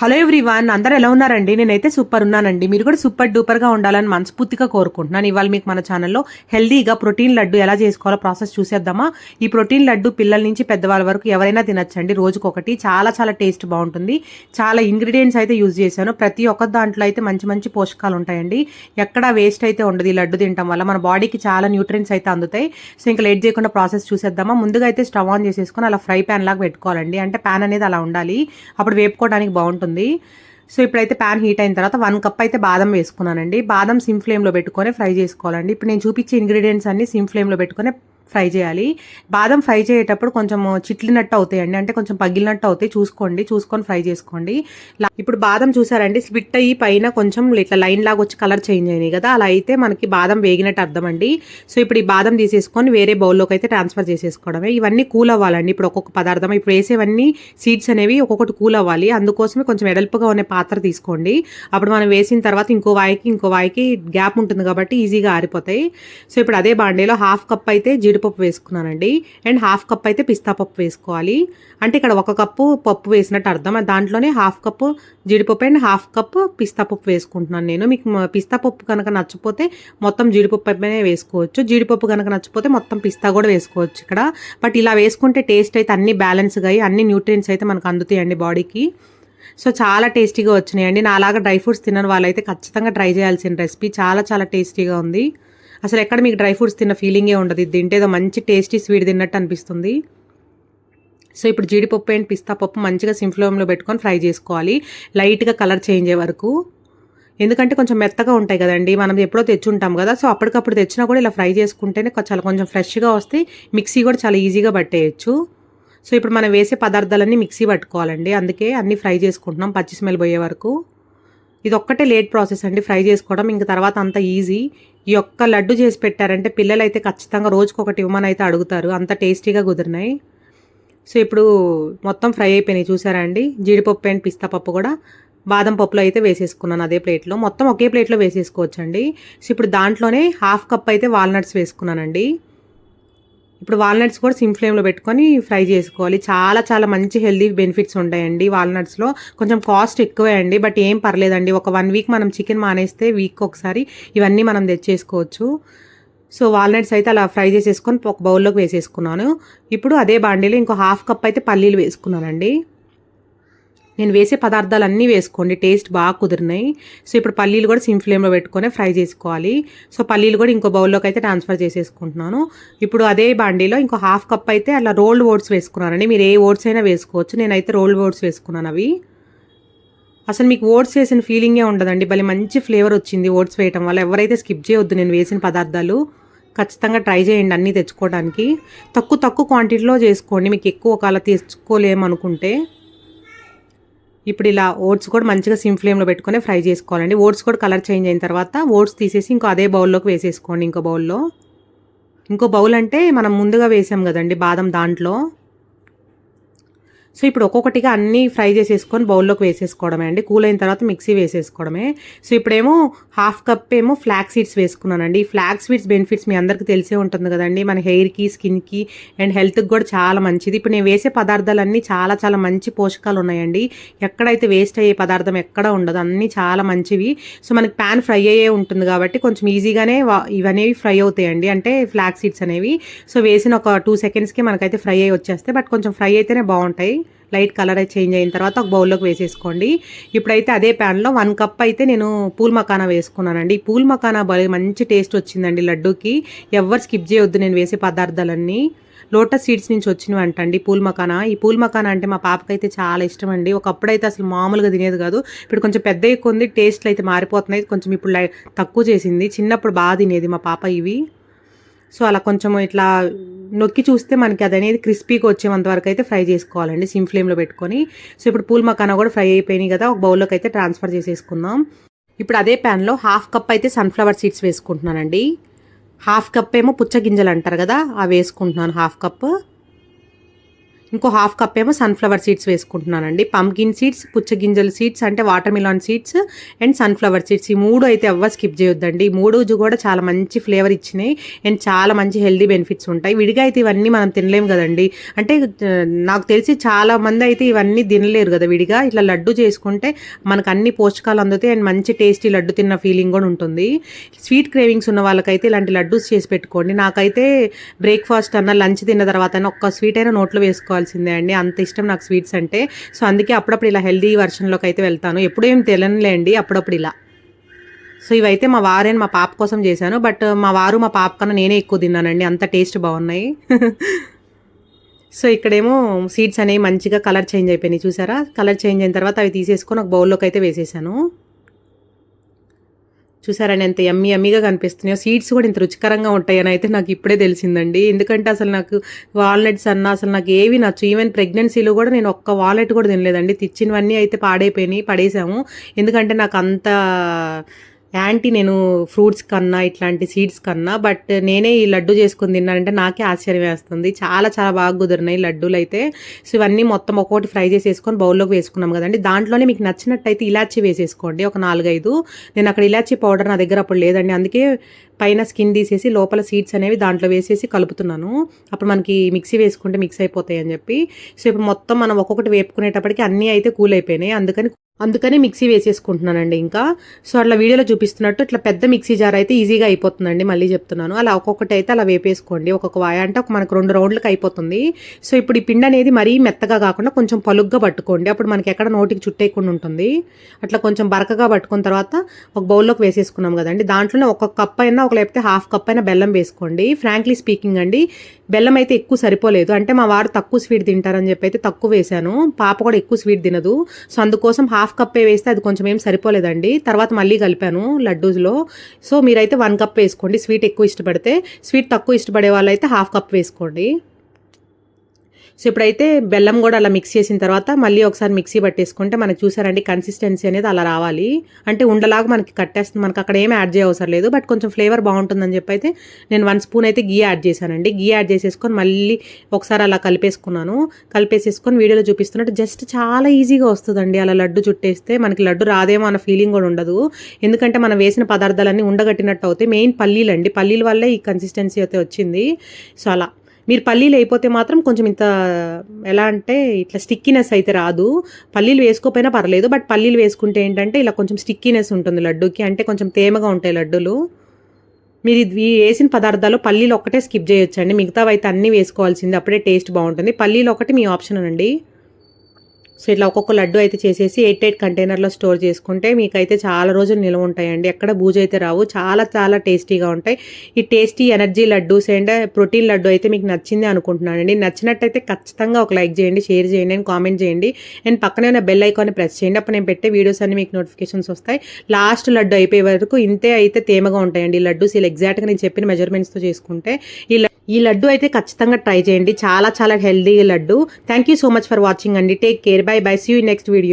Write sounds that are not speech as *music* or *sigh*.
Hello everyone అందరూ ఎలా ఉన్నారండి? నేనైతే సూపర్ ఉన్నానండి. మీరు కూడా సూపర్ డూపర్గా ఉండాలని మనస్ఫూర్తిగా కోరుకుంటున్నాను. ఇవాళ మీకు మన ఛానల్లో హెల్దీగా ప్రోటీన్ లడ్డు ఎలా చేసుకోవాలో ప్రాసెస్ చూసేద్దామా. ఈ ప్రోటీన్ లడ్డు పిల్లల నుంచి పెద్దవాళ్ళ వరకు ఎవరైనా తినచ్చండి. రోజుకొకటి చాలా చాలా టేస్ట్ బాగుంటుంది. చాలా ఇంగ్రీడియంట్స్ అయితే యూజ్ చేశాను. ప్రతి ఒక్క దాంట్లో అయితే మంచి మంచి పోషకాలు ఉంటాయండి. ఎక్కడ వేస్ట్ అయితే ఉండదు ఈ లడ్డు తినటం వల్ల. మన బాడీకి చాలా న్యూట్రియన్స్ అయితే అందుతాయి. సో ఇంకా లేట్ చేయకుండా ప్రాసెస్ చూసేద్దామా. ముందుగా అయితే స్టవ్ ఆన్ చేసేసుకొని అలా ఫ్రై ప్యాన్ లాగా పెట్టుకోవాలండి. అంటే ప్యాన్ అనేది అలా ఉండాలి. అప్పుడు వేపుకోవడానికి బాగుంటుంది. సో ఇప్పుడైతే ప్యాన్ హీట్ అయిన తర్వాత వన్ కప్ అయితే బాదం వేసుకున్నానండి. బాదం సిమ్ ఫ్లేమ్లో పెట్టుకొని ఫ్రై చేసుకోవాలండి. ఇప్పుడు నేను చూపించే ఇంగ్రీడియంట్స్ అన్ని సిమ్ ఫ్లేమ్లో పెట్టుకొని ఫ్రై చేయాలి. బాదం ఫ్రై చేసేటప్పుడు కొంచెం చిట్లినట్టు అవుతాయండి. అంటే కొంచెం పగిలినట్టు అవుతాయి. చూసుకోండి. చూసుకొని ఫ్రై చేసుకోండి. ఇప్పుడు బాదం చూసారండి. స్ప్లిట్ అయ్యి పైన కొంచెం ఇట్లా లైన్ లాగా వచ్చి కలర్ చేంజ్ అయినాయి కదా. అలా అయితే మనకి బాదం వేగినట్టు అర్థం అండి సో ఇప్పుడు ఈ బాదం తీసేసుకొని వేరే బౌల్లోకి అయితే ట్రాన్స్ఫర్ చేసేసుకోవడమే. ఇవన్నీ కూల్ అవ్వాలండి. ఇప్పుడు ఒక్కొక్క పదార్థం ఇప్పుడు వేసేవన్నీ సీడ్స్ అనేవి ఒక్కొక్కటి కూల్ అవ్వాలి. అందుకోసమే కొంచెం ఎడల్పుగా ఉన్న పాత్ర తీసుకోండి. అప్పుడు మనం వేసిన తర్వాత ఇంకో వాయికి ఇంకో వాయికి గ్యాప్ ఉంటుంది కాబట్టి ఈజీగా ఆరిపోతాయి. సో ఇప్పుడు అదే బాండీలో హాఫ్ కప్ అయితే జీడిపప్పు వేసుకున్నానండి. అండ్ హాఫ్ కప్ అయితే పిస్తా పప్పు వేసుకోవాలి. అంటే ఇక్కడ ఒక కప్పు పప్పు వేసినట్టు అర్థం. దాంట్లోనే హాఫ్ కప్పు జీడిపప్పు అండ్ హాఫ్ కప్ పిస్తా పప్పు వేసుకుంటున్నాను నేను. మీకు పిస్తా పప్పు కనుక నచ్చపోతే మొత్తం జీడిపప్పు అయిపోయినా వేసుకోవచ్చు. జీడిపప్పు కనుక నచ్చపోతే మొత్తం పిస్తా కూడా వేసుకోవచ్చు ఇక్కడ. బట్ ఇలా వేసుకుంటే టేస్ట్ అయితే అన్ని బ్యాలెన్స్గా అయ్యి అన్ని న్యూట్రియన్స్ అయితే మనకు అందుతాయండి బాడీకి. సో చాలా టేస్టీగా వచ్చినాయండి. నాలాగా డ్రై ఫ్రూట్స్ తినని వాళ్ళైతే ఖచ్చితంగా ట్రై చేయాల్సిన రెసిపీ. చాలా చాలా టేస్టీగా ఉంది. అసలు ఎక్కడ మీకు డ్రై ఫ్రూట్స్ తిన్న ఫీలింగే ఉండదు. ఇది తింటేదో మంచి టేస్టీ స్వీట్ తిన్నట్టు అనిపిస్తుంది. సో ఇప్పుడు జీడిపప్పు అండ్ పిస్తా పప్పు మంచిగా సింఫ్లోమ్లో పెట్టుకొని ఫ్రై చేసుకోవాలి. లైట్గా కలర్ చేంజ్ అయ్యే వరకు. ఎందుకంటే కొంచెం మెత్తగా ఉంటాయి కదండి. మనం ఎప్పుడో తెచ్చుంటాం కదా. సో అప్పటికప్పుడు తెచ్చినా కూడా ఇలా ఫ్రై చేసుకుంటేనే చాలా కొంచెం ఫ్రెష్గా వస్తే మిక్సీ కూడా చాలా ఈజీగా పట్టేయచ్చు. సో ఇప్పుడు మనం వేసే పదార్థాలన్నీ మిక్సీ పట్టుకోవాలండి. అందుకే అన్నీ ఫ్రై చేసుకుంటున్నాం. పచ్చి స్మెల్ పోయే వరకు. ఇది ఒక్కటే లేట్ ప్రాసెస్ అండి. ఫ్రై చేసుకోవడం ఇంక తర్వాత అంత ఈజీ ఈ ఒక్క లడ్డు చేసి పెట్టారంటే పిల్లలు అయితే ఖచ్చితంగా రోజుకొకటి ఇవ్వమని అయితే అడుగుతారు. అంత టేస్టీగా కుదిరినాయి. సో ఇప్పుడు మొత్తం ఫ్రై అయిపోయినాయి. చూసారా అండి? జీడిపప్పు అండ్ పిస్తా పప్పు కూడా బాదం పప్పులో అయితే వేసేసుకున్నాను అదే ప్లేట్లో. మొత్తం ఒకే ప్లేట్లో వేసేసుకోవచ్చండి. సో ఇప్పుడు దాంట్లోనే హాఫ్ కప్ అయితే వాల్నట్స్ వేసుకున్నానండి. ఇప్పుడు వాల్నట్స్ కూడా సిమ్ ఫ్లేమ్లో పెట్టుకొని ఫ్రై చేసుకోవాలి. చాలా చాలా మంచి హెల్దీ బెనిఫిట్స్ ఉంటాయండి వాల్నట్స్లో కొంచెం కాస్ట్ ఎక్కువే అండి బట్ ఏం పర్లేదండి. ఒక వన్ వీక్ మనం చికెన్ మానేస్తే వీక్ ఒకసారి ఇవన్నీ మనం తెచ్చేసుకోవచ్చు. సో వాల్నట్స్ అయితే అలా ఫ్రై చేసేసుకొని ఒక బౌల్లోకి వేసేసుకున్నాను. ఇప్పుడు అదే బాండీలో ఇంకో హాఫ్ కప్ అయితే పల్లీలు వేసుకున్నానండి. నేను వేసే పదార్థాలు అన్నీ వేసుకోండి. టేస్ట్ బాగా కుదిరినాయి. సో ఇప్పుడు పల్లీలు కూడా సిమ్ ఫ్లేమ్లో పెట్టుకొని ఫ్రై చేసుకోవాలి. సో పల్లీలు కూడా ఇంకో బౌల్లోకి అయితే ట్రాన్స్ఫర్ చేసేసుకుంటున్నాను. ఇప్పుడు అదే బాండీలో ఇంకో హాఫ్ కప్ అయితే అలా రోల్డ్ ఓట్స్ వేసుకున్నానండి. మీరు ఏ ఓట్స్ అయినా వేసుకోవచ్చు. నేనైతే రోల్డ్ ఓట్స్ వేసుకున్నాను అవి. అసలు మీకు ఓట్స్ వేసిన ఫీలింగే ఉండదండి. భలే మంచి ఫ్లేవర్ వచ్చింది ఓట్స్ వేయటం వల్ల. ఎవరైతే స్కిప్ చేయొద్దు నేను వేసిన పదార్థాలు ఖచ్చితంగా ట్రై చేయండి అన్నీ తెచ్చుకోవడానికి. తక్కువ తక్కువ క్వాంటిటీలో చేసుకోండి. మీకు ఎక్కువ ఒకవేళ తెచ్చుకోలేమనుకుంటే. ఇప్పుడు ఇలా ఓట్స్ కూడా మంచిగా సిమ్ ఫ్లేమ్లో పెట్టుకొని ఫ్రై చేసుకోవాలండి. ఓట్స్ కూడా కలర్ చేంజ్ అయిన తర్వాత ఓట్స్ తీసేసి ఇంకో అదే బౌల్లోకి వేసేసుకోండి ఇంకో బౌల్లో ఇంకో బౌల్ అంటే మనం ముందుగా వేసాం కదండి బాదం దాంట్లో. సో ఇప్పుడు ఒక్కొక్కటిగా అన్నీ ఫ్రై చేసేసుకొని బౌల్లోకి వేసేసుకోవడమే అండి. కూల్ అయిన తర్వాత మిక్సీ వేసేసుకోవడమే. సో ఇప్పుడేమో హాఫ్ కప్ ఏమో ఫ్లాక్ సీడ్స్ వేసుకున్నానండి. ఈ ఫ్లాక్ సీడ్స్ బెనిఫిట్స్ మీ అందరికీ తెలిసే ఉంటుంది కదండి. మన హెయిర్కి స్కిన్కి అండ్ హెల్త్కి కూడా చాలా మంచిది. ఇప్పుడు నేను వేసే పదార్థాలన్నీ చాలా చాలా మంచి పోషకాలు ఉన్నాయండి. ఎక్కడైతే వేస్ట్ అయ్యే పదార్థం ఎక్కడ ఉండదు. అన్నీ చాలా మంచివి. సో మనకి ప్యాన్ ఫ్రై అయ్యే ఉంటుంది కాబట్టి కొంచెం ఈజీగానే వా- ఇవనేవి ఫ్రై అవుతాయండి. అంటే ఫ్లాక్ సీడ్స్ అనేవి. సో వేసిన ఒక టూ సెకండ్స్కి మనకైతే ఫ్రై అయ్యి వచ్చేస్తాయి. బట్ కొంచెం ఫ్రై అయితేనే బాగుంటాయి. లైట్ కలర్ అయితే చేంజ్ అయిన తర్వాత ఒక బౌల్లోకి వేసేసుకోండి. ఇప్పుడైతే అదే ప్యాన్లో వన్ కప్ అయితే నేను పూల్ మకానా వేసుకున్నానండి. ఈ పూల్ మకానా భలే మంచి టేస్ట్ వచ్చిందండి లడ్డూకి. ఎవరు స్కిప్ చేయొద్దు నేను వేసే పదార్థాలన్నీ. లోటస్ సీడ్స్ నుంచి వచ్చినవి అంటండి పూల్ మకానా ఈ పూల్ మకానా అంటే మా పాపకైతే చాలా ఇష్టం అండి ఒకప్పుడైతే అసలు మామూలుగా తినేది కాదు. ఇప్పుడు కొంచెం పెద్ద ఎక్కువ ఉంది టేస్ట్లు అయితే మారిపోతున్నాయి. కొంచెం ఇప్పుడు తక్కువ చేసింది. చిన్నప్పుడు బాగా తినేది మా పాప ఇవి. సో అలా కొంచెం ఇట్లా నొక్కి చూస్తే మనకి అది అనేది క్రిస్పీగా వచ్చేంత వరకు అయితే ఫ్రై చేసుకోవాలండి సిమ్ ఫ్లేమ్లో పెట్టుకొని. సో ఇప్పుడు పూల్ మకానా కూడా ఫ్రై అయిపోయినాయి కదా ఒక బౌల్లోకి అయితే ట్రాన్స్ఫర్ చేసేసుకుందాం. ఇప్పుడు అదే ప్యాన్లో హాఫ్ కప్ అయితే సన్ఫ్లవర్ సీడ్స్ వేసుకుంటున్నానండి. హాఫ్ కప్ ఏమో పుచ్చ గింజలు అంటారు కదా అవి వేసుకుంటున్నాను హాఫ్ కప్. ఇంకో హాఫ్ కప్ ఏమో సన్ఫ్లవర్ సీడ్స్ వేసుకుంటున్నానండి. పంకిన్ సీడ్స్ పుచ్చగింజల సీడ్స్ అంటే watermelon seeds and sunflower seeds. ఈ మూడు అయితే ఎవ్వరు స్కిప్ చేయొద్దండి. ఈ మూడు కూడా చాలా మంచి ఫ్లేవర్ ఇచ్చినాయి అండ్ చాలా మంచి హెల్దీ బెనిఫిట్స్ ఉంటాయి. విడిగా అయితే ఇవన్నీ మనం తినలేము కదండి. అంటే నాకు తెలిసి చాలా మంది అయితే ఇవన్నీ తినలేరు కదా విడిగా. ఇట్లా లడ్డు చేసుకుంటే మనకు అన్ని పోషకాలు అందుతాయి అండ్ మంచి టేస్టీ లడ్డు తిన్న ఫీలింగ్ కూడా ఉంటుంది. స్వీట్ క్రేవింగ్స్ ఉన్న వాళ్ళకైతే ఇలాంటి లడ్డూస్ చేసి పెట్టుకోండి. నాకైతే బ్రేక్ఫాస్ట్ అన్న లంచ్ తిన్న తర్వాత అయినా ఒక్క స్వీట్ అయినా నోట్లో చేసుకోవాల్సిందే అండి. అంత ఇష్టం నాకు స్వీట్స్ అంటే. సో అందుకే అప్పుడప్పుడు ఇలా హెల్దీ వర్షన్లోకి అయితే వెళ్తాను. ఎప్పుడేం ఏం తెలియనులేండి అప్పుడప్పుడు ఇలా. సో ఇవైతే మా వారే మా పాప కోసం చేశాను. బట్ మా వారు మా పాప కన్నా నేనే ఎక్కువ తిన్నానండి. అంత టేస్ట్ బాగున్నాయి. *laughs* సో ఇక్కడేమో సీడ్స్ అనేవి మంచిగా కలర్ చేంజ్ అయిపోయినాయి. చూసారా? కలర్ చేంజ్ అయిన తర్వాత అవి తీసేసుకొని ఒక బౌల్లోకి అయితే వేసేసాను. చూసారని ఎంత ఎమ్మి ఎమ్మిగా కనిపిస్తున్నాయో. సీడ్స్ కూడా ఇంత రుచికరంగా ఉంటాయని అయితే నాకు ఇప్పుడే తెలిసిందండి. ఎందుకంటే అసలు నాకు వాల్నట్స్ అన్న అసలు నాకు ఏవి నచ్చు ఈవెన్ ప్రెగ్నెన్సీలో కూడా నేను ఒక్క వాలెట్ కూడా తినలేదండి. తెచ్చినవన్నీ అయితే పాడైపోయినాయి పడేసాము. ఎందుకంటే నాకు అంత యాంటీ నేను ఫ్రూట్స్ కన్నా ఇట్లాంటి సీడ్స్ కన్నా బట్ నేనే ఈ లడ్డు చేసుకుని తిన్నానంటే నాకే ఆశ్చర్యం వేస్తుంది. చాలా చాలా బాగా కుదిరినాయి లడ్డూలు అయితే. సో ఇవన్నీ మొత్తం ఒక్కొక్కటి ఫ్రై చేసేసుకొని బౌల్లోకి వేసుకున్నాం కదండి. దాంట్లోనే మీకు నచ్చినట్టయితే ఇలాచీ వేసేసుకోండి ఒక నాలుగైదు. నేను అక్కడ ఇలాచీ పౌడర్ నా దగ్గర అప్పుడు లేదండి. అందుకే పైన స్కిన్ తీసేసి లోపల సీడ్స్ అనేవి దాంట్లో వేసేసి కలుపుతున్నాను. అప్పుడు మనకి మిక్సీ వేసుకుంటే మిక్స్ అయిపోతాయి అని చెప్పి. సో ఇప్పుడు మొత్తం మనం ఒక్కొక్కటి వేపుకునేటప్పటికి అన్నీ అయితే కూల్ అయిపోయినాయి అందుకని అందుకని మిక్సీ వేసేసుకుంటున్నానండి ఇంకా. సో అట్లా వీడియోలో చూపిస్తున్నట్టు ఇట్లా పెద్ద మిక్సీ జార్ అయితే ఈజీగా అయిపోతుందండి మళ్ళీ చెప్తున్నాను. అలా ఒక్కొక్కటి అయితే అలా వేపేసుకోండి. ఒక్కొక్క వాయ అంటే ఒక మనకు రెండు రౌండ్లకు అయిపోతుంది. సో ఇప్పుడు ఈ పిండి అనేది మరీ మెత్తగా కాకుండా కొంచెం పలుగ్గా పట్టుకోండి. అప్పుడు మనకి ఎక్కడ నోటికి చుట్టేయకుండా ఉంటుంది. అట్లా కొంచెం బరకగా పట్టుకున్న తర్వాత ఒక బౌల్లోకి వేసేసుకున్నాం కదండి. దాంట్లోనే ఒక కప్ అయినా ఒక లేకపోతే హాఫ్ కప్ అయినా బెల్లం వేసుకోండి. ఫ్రాంక్లీ స్పీకింగ్ అండి బెల్లం అయితే ఎక్కువ సరిపోలేదు. అంటే మా వారు తక్కువ స్వీట్ తింటారని చెప్పి అయితే తక్కువ వేశాను. పాప కూడా ఎక్కువ స్వీట్ తినదు. సో అందుకోసం హాఫ్ హాఫ్ కప్పే వేస్తే అది కొంచెం ఏం సరిపోలేదండి. తర్వాత మళ్ళీ కలిపాను లడ్డూస్లో. సో మీరైతే వన్ కప్ వేసుకోండి. స్వీట్ ఎక్కువ ఇష్టపడితే స్వీట్ తక్కువ ఇష్టపడే వాళ్ళైతే హాఫ్ కప్ వేసుకోండి. సో ఇప్పుడైతే బెల్లం కూడా అలా మిక్స్ చేసిన తర్వాత మళ్ళీ ఒకసారి మిక్సీ పట్టేసుకుంటే మనకి చూసారండి కన్సిస్టెన్సీ అనేది అలా రావాలి. అంటే ఉండలాగా మనకి కట్టేస్తుంది మనకి అక్కడ ఏం యాడ్ చేయవసరం లేదు. బట్ కొంచెం ఫ్లేవర్ బాగుంటుందని చెప్పి అయితే నేను వన్ స్పూన్ అయితే గీ యాడ్ చేశానండి. గీ యాడ్ చేసేసుకొని మళ్ళీ ఒకసారి అలా కలిపేసుకున్నాను. కలిపేసేసుకొని వీడియోలో చూపిస్తున్నట్టు జస్ట్ చాలా ఈజీగా వస్తుందండి. అలా లడ్డు చుట్టేస్తే మనకి లడ్డు రాదేమో అన్న ఫీలింగ్ కూడా ఉండదు. ఎందుకంటే మనం వేసిన పదార్థాలన్నీ ఉండగట్టినట్టు అవుతాయి. మెయిన్ పల్లీలు అండి పల్లీల వల్లే ఈ కన్సిస్టెన్సీ అయితే వచ్చింది. సో అలా. మీరు పల్లీలు అయిపోతే మాత్రం కొంచెం ఇంత ఎలా అంటే ఇట్లా స్టిక్కీనెస్ అయితే రాదు. పల్లీలు వేసుకోకపోయినా పర్లేదు బట్ పల్లీలు వేసుకుంటే ఏంటంటే ఇలా కొంచెం స్టిక్కీనెస్ ఉంటుంది లడ్డూకి. అంటే కొంచెం తేమగా ఉంటాయి లడ్డూలు. మీరు ఇది వేసిన పదార్థాలు పల్లీలు ఒక్కటే స్కిప్ చేయొచ్చండి. మిగతావైతే అన్నీ వేసుకోవాల్సింది అప్పుడే టేస్ట్ బాగుంటుంది. పల్లీలు ఒకటి మీ ఆప్షన్ అండి సో ఇట్లా ఒక్కొక్క లడ్డు అయితే చేసేసి ఎయిట్ ఎయిట్ కంటైనర్లో స్టోర్ చేసుకుంటే మీకైతే చాలా రోజులు నిల్వ ఉంటాయండి. ఎక్కడ బూజు అయితే రావు. చాలా చాలా టేస్టీగా ఉంటాయి. ఈ tasty energy laddus and protein laddu అయితే మీకు నచ్చింది అనుకుంటున్నానండి. నచ్చినట్టయితే ఖచ్చితంగా ఒక లైక్ చేయండి షేర్ చేయండి అండ్ కామెంట్ చేయండి. అండ్ పక్కనే ఉన్న బెల్ ఐకాన్ని ప్రెస్ చేయండి. అప్పుడు నేను పెట్టే వీడియోస్ అన్ని మీకు నోటిఫికేషన్స్ వస్తాయి. లాస్ట్ లడ్డు అయిపోయే వరకు ఇంతే అయితే తేమగా ఉంటాయండి ఈ లడ్డూస్. ఇలా ఎగ్జాక్ట్గా నేను చెప్పిన మెజర్మెంట్స్తో చేసుకుంటే ఈ ఈ లడ్డు అయితే ఖచ్చితంగా ట్రై చేయండి. చాలా చాలా healthy laddu. Thank you so much for watching అండి. Take care bye bye see you next video